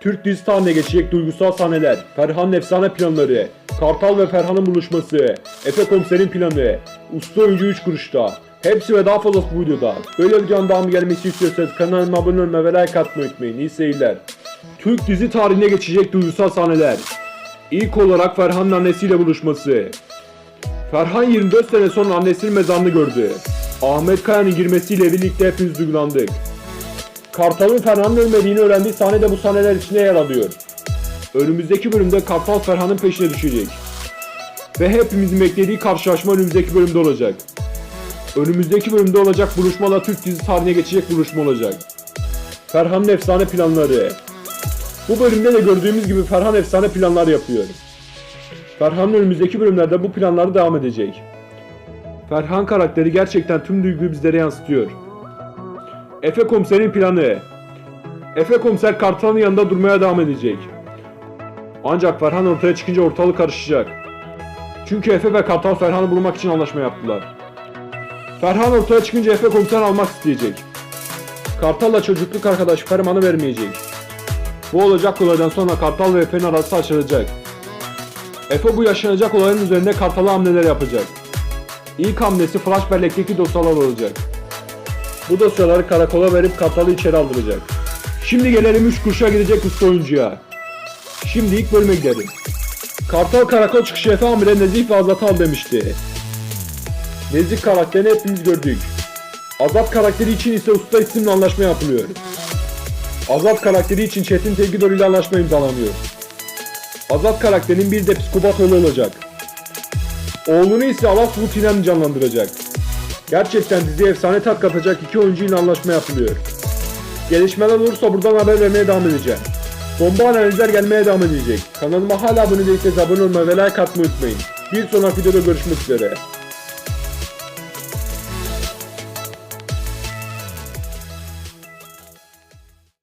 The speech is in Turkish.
Türk dizisi tarihine geçecek duygusal sahneler, Ferhan'ın efsane planları, Kartal ve Ferhan'ın buluşması, Efe komiserin planı, usta oyuncu 3 kuruşta. Hepsi ve daha fazlası bu videoda. Böyle videonun devamı gelmesi istiyorsanız kanalıma abone olmayı ve like atmayı unutmayın. İyi seyirler. Türk dizi tarihine geçecek duygusal sahneler. İlk olarak Ferhan'ın annesiyle buluşması. Ferhan 24 sene sonra annesinin mezarını gördü. Ahmet Kaya'nın girmesiyle birlikte hepimiz duygulandık. Kartal'ın Ferhan'ın ölmediğini öğrendiği sahne de bu sahneler içinde yer alıyor. Önümüzdeki bölümde Kartal Ferhan'ın peşine düşecek. Ve hepimizin beklediği karşılaşma önümüzdeki bölümde olacak. Önümüzdeki bölümde olacak buluşmalar Türk dizisi tarihine geçecek buluşma olacak. Ferhan'ın efsane planları. Bu bölümde de gördüğümüz gibi Ferhan efsane planlar yapıyor. Ferhan'ın önümüzdeki bölümlerde bu planları devam edecek. Ferhan karakteri gerçekten tüm duyguyu bizlere yansıtıyor. Efe komiserin planı. Efe komiser Kartal'ın yanında durmaya devam edecek. Ancak Ferhan ortaya çıkınca ortalık karışacak. Çünkü Efe ve Kartal Ferhan'ı bulmak için anlaşma yaptılar. Ferhan ortaya çıkınca Efe komiser almak isteyecek. Kartal'la çocukluk arkadaşı Ferman'ı vermeyecek. Bu olacak olaydan sonra Kartal ve Efe'nin arası açılacak. Efe bu yaşanacak olayın üzerinde Kartal'a hamleler yapacak. İlk hamlesi flash bellekteki dosyalar olacak. Bu dosyaları karakola verip Kartal'ı içeri aldıracak. Şimdi gelelim 3 kuruşa gidecek usta oyuncuya. Şimdi ilk bölüme gidelim. Kartal karakol çıkışı Efe amire Nezih ve Azat'ı al demişti. Nezih karakterini hepimiz gördük. Azat karakteri için ise usta isimle anlaşma yapılıyor. Azat karakteri için Çetin Tenkidor ile anlaşma imzalanıyor. Azat karakterinin bir de psikopat oğlu olacak. Oğlunu ise Alas İnan canlandıracak. Gerçekten diziye efsane tat katacak iki oyuncu ile anlaşma yapılıyor. Gelişmeler olursa buradan haber vermeye devam edeceğim. Bomba analizler gelmeye devam edecek. Kanalıma hala abone değilseniz abone olmayı ve like atmayı unutmayın. Bir sonraki videoda görüşmek üzere.